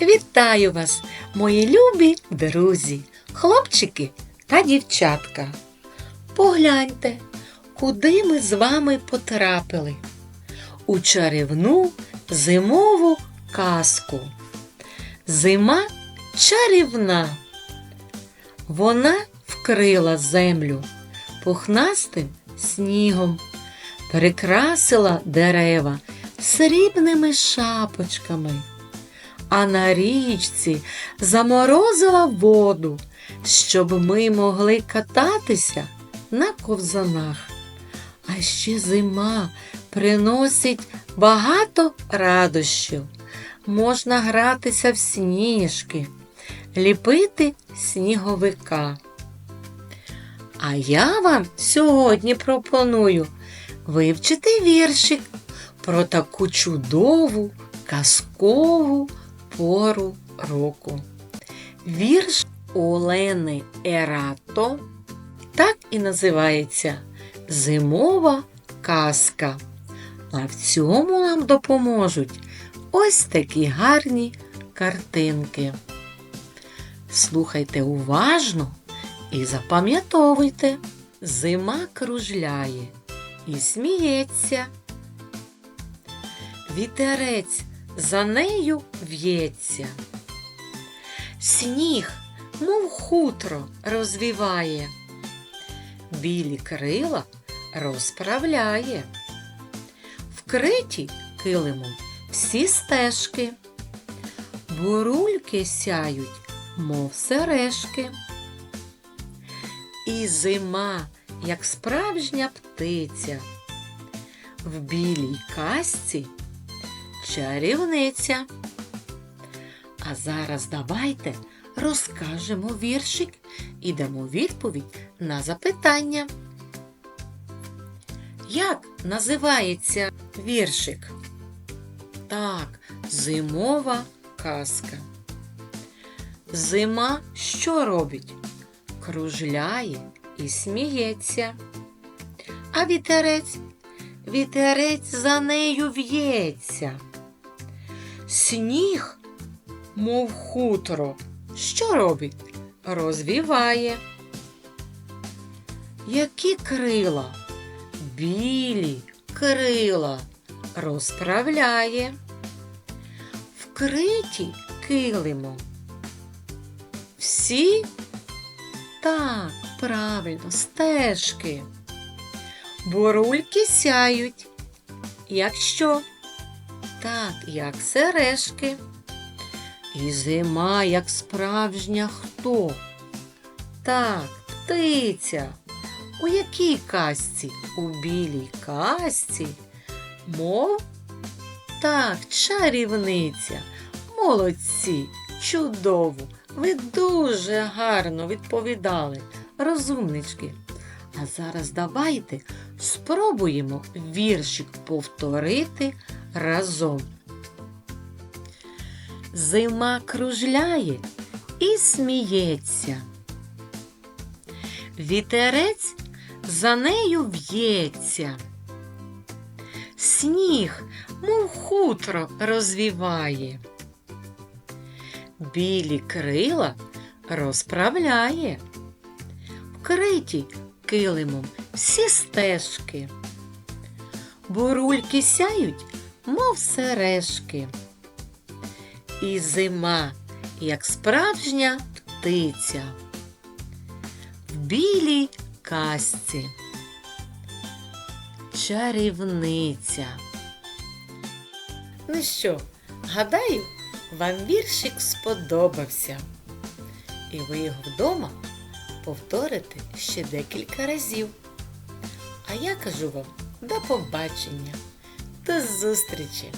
Вітаю вас, мої любі друзі, хлопчики та дівчатка. Погляньте, куди ми з вами потрапили у чарівну зимову казку. Зима чарівна. Вона вкрила землю пухнастим снігом, прикрасила дерева срібними шапочками, а на річці заморозила воду, щоб ми могли кататися на ковзанах. А ще зима приносить багато радощів. Можна гратися в сніжки, ліпити сніговика. А я вам сьогодні пропоную вивчити віршик про таку чудову казкову пору року. Вірш Олени Ерато так і називається Зимова казка. А в цьому нам допоможуть ось такі гарні картинки. Слухайте уважно і запам'ятовуйте, зима кружляє і сміється. Вітерець за нею в'ється. Сніг, мов хутро, розвіває, білі крила розправляє, вкриті килимом всі стежки, бурульки сяють, мов сережки. І зима, як справжня птиця, в білій касці чарівниця. А зараз давайте розкажемо віршик і дамо відповідь на запитання. Як називається віршик? Так, зимова казка. Зима що робить? Кружляє і сміється. А вітерець? Вітерець за нею в'ється. Сніг, мов хутро, що робить? Розвіває. Які крила? Білі крила розправляє, вкриті килимом. Всі так, правильно, стежки. Бурульки сяють. Як що? Так, як сережки. І зима, як справжня хто? Так, птиця. У якій казці? У білій казці? Мов? Так, чарівниця. Молодці, чудово. Ви дуже гарно відповідали, розумнички. А зараз давайте спробуємо віршик повторити разом. Зима кружляє і сміється. Вітерець за нею в'ється. Сніг, мов хутро, розвіває. Білі крила розправляє, вкриті килимом всі стежки. Бурульки сяють, мов сережки. І зима, як справжня птиця. В білій касці. Чарівниця. Ну що, гадаю, вам віршик сподобався. І ви його вдома повторите ще декілька разів. А я кажу вам до побачення, до зустрічі!